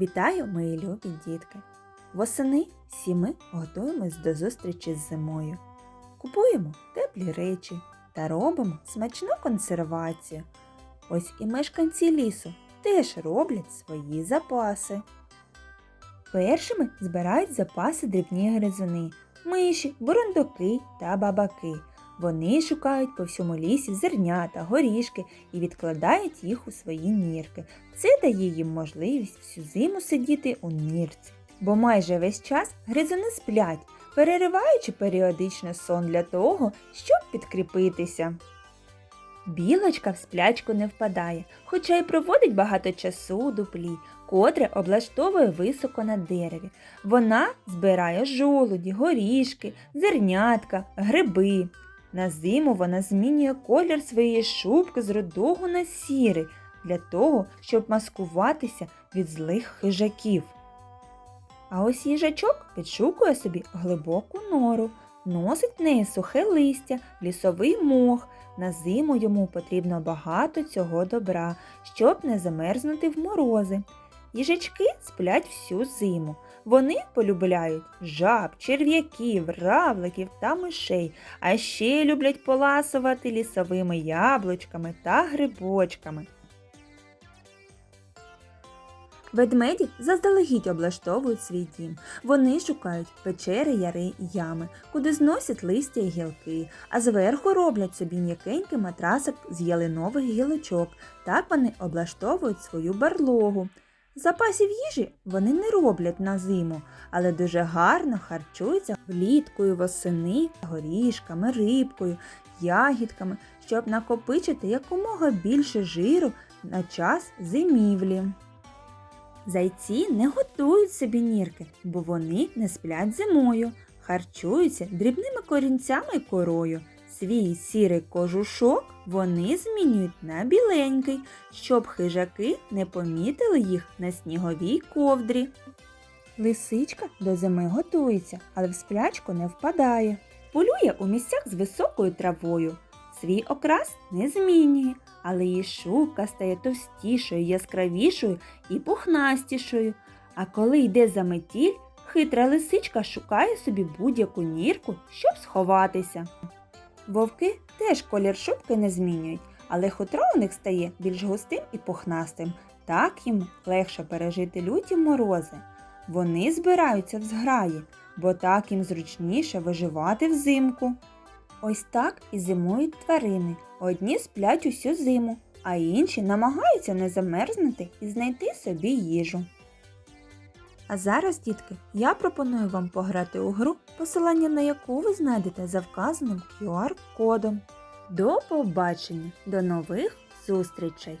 Вітаю, мої любі дітки! Восени всі ми готуємось до зустрічі з зимою. Купуємо теплі речі та робимо смачну консервацію. Ось і мешканці лісу теж роблять свої запаси. Першими збирають запаси дрібні гризуни, миші, бурундуки та бабаки. Вони шукають по всьому лісі зернята, горішки і відкладають їх у свої нірки. Це дає їм можливість всю зиму сидіти у нірці. Бо майже весь час гризуни сплять, перериваючи періодично сон для того, щоб підкріпитися. Білочка в сплячку не впадає, хоча й проводить багато часу у дуплі, котре облаштовує високо на дереві. Вона збирає жолуді, горішки, зернятка, гриби. На зиму вона змінює колір своєї шубки з рудого на сірий для того, щоб маскуватися від злих хижаків. А ось їжачок підшукує собі глибоку нору, носить в неї сухе листя, лісовий мох. На зиму йому потрібно багато цього добра, щоб не замерзнути в морози. Їжачки сплять всю зиму. Вони полюбляють жаб, черв'яків, равликів та мишей, а ще люблять поласувати лісовими яблучками та грибочками. Ведмеді заздалегідь облаштовують свій дім. Вони шукають печери, яри ями, куди зносять листя і гілки, а зверху роблять собі м'якенький матрасик з ялинових гілочок. Так вони облаштовують свою барлогу. Запасів їжі вони не роблять на зиму, але дуже гарно харчуються вліткою восени, горішками, рибкою, ягідками, щоб накопичити якомога більше жиру на час зимівлі. Зайці не готують собі нірки, бо вони не сплять зимою, харчуються дрібними корінцями і корою. Свій сірий кожушок вони змінюють на біленький, щоб хижаки не помітили їх на сніговій ковдрі. Лисичка до зими готується, але в сплячку не впадає. Полює у місцях з високою травою. Свій окрас не змінює, але її шубка стає товстішою, яскравішою і пухнастішою. А коли йде за метіль, хитра лисичка шукає собі будь-яку нірку, щоб сховатися. Вовки теж колір шубки не змінюють, але хутро у них стає більш густим і пухнастим. Так їм легше пережити люті морози. Вони збираються в зграї, бо так їм зручніше виживати взимку. Ось так і зимують тварини. Одні сплять усю зиму, а інші намагаються не замерзнути і знайти собі їжу. А зараз, дітки, я пропоную вам пограти у гру, посилання на яку ви знайдете за вказаним QR-кодом. До побачення, до нових зустрічей!